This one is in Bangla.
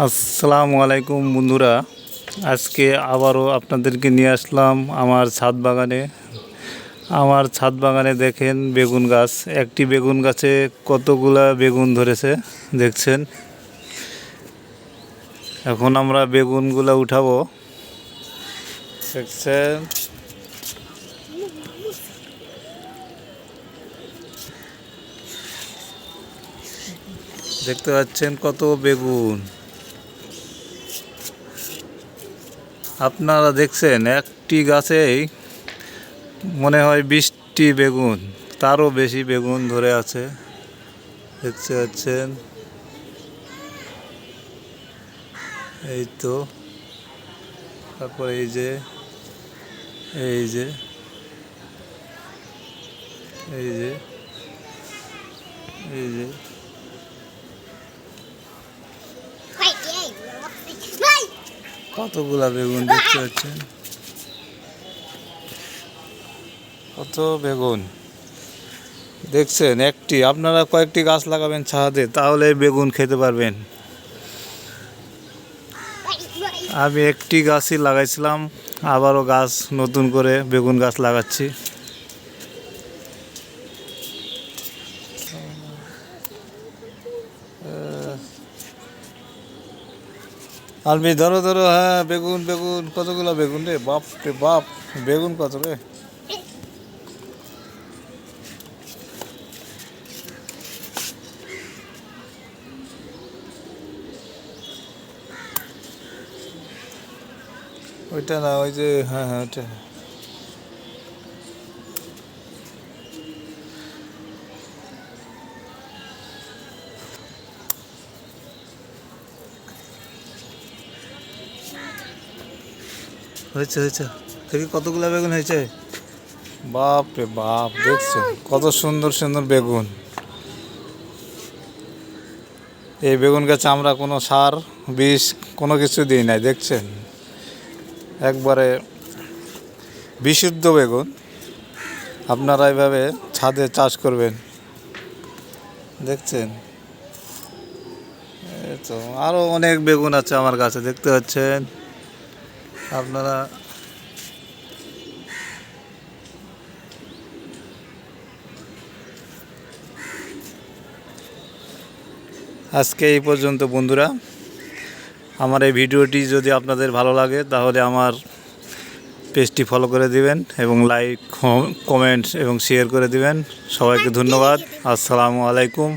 আসসালামু আলাইকুম বন্ধুরা। আজকে আবারও আপনাদেরকে নিয়ে আসলাম আমার ছাদ বাগানে। আমার ছাদ বাগানে দেখেন বেগুন গাছ। একটি বেগুন গাছে কতগুলা বেগুন ধরেছে দেখছেন? এখন আমরা বেগুনগুলো উঠাবো। দেখছেন? দেখতে পাচ্ছেন কত বেগুন। আপনারা দেখছেন একটি গাছেই মনে হয় বিশটি বেগুন, তারও বেশি বেগুন ধরে আছে। দেখতে পাচ্ছেন? এই তো। তারপর এই যে এই যে এই যে এই যে কতগুলা বেগুন দেখতে পাচ্ছেন? কত বেগুন? দেখছেন, একটি, আপনারা কয়েকটি গাছ লাগাবেন ছাদে, তাহলে বেগুন খেতে পারবেন! আমি একটি গাছই লাগাইছিলাম, আবারও গাছ, নতুন করে বেগুন গাছ লাগাচ্ছি। আলবি ধরো ধরো হ্যাঁ বেগুন বেগুন, কতগুলো বেগুন রে? বাপ রে বাপ, বেগুন কত রে? ওইটা না, ওই যে হ্যাঁ হ্যাঁ ওইটা। হয়েছে হয়েছে। দেখি কতগুলো বেগুন হয়েছে। বাপ রে বাপ দেখছেন কত সুন্দর সুন্দর বেগুন। এই বেগুন গাছে আমরা কোনো সার, বিষ, কোনো কিছু দিই নাই, দেখছেন? একবারে বিশুদ্ধ বেগুন। আপনারা এভাবে ছাদে চাষ করবেন। দেখছেন? তো আরও অনেক বেগুন আছে আমার কাছে দেখতে পাচ্ছেন? আপনারা আজকে এই পর্যন্ত, বন্ধুরা। আমার এই ভিডিওটি যদি আপনাদের ভালো লাগে, তাহলে আমার পেজটি ফলো করে দিবেন এবং লাইক কমেন্ট এবং শেয়ার করে দিবেন। সবাইকে ধন্যবাদ। আসসালামু আলাইকুম।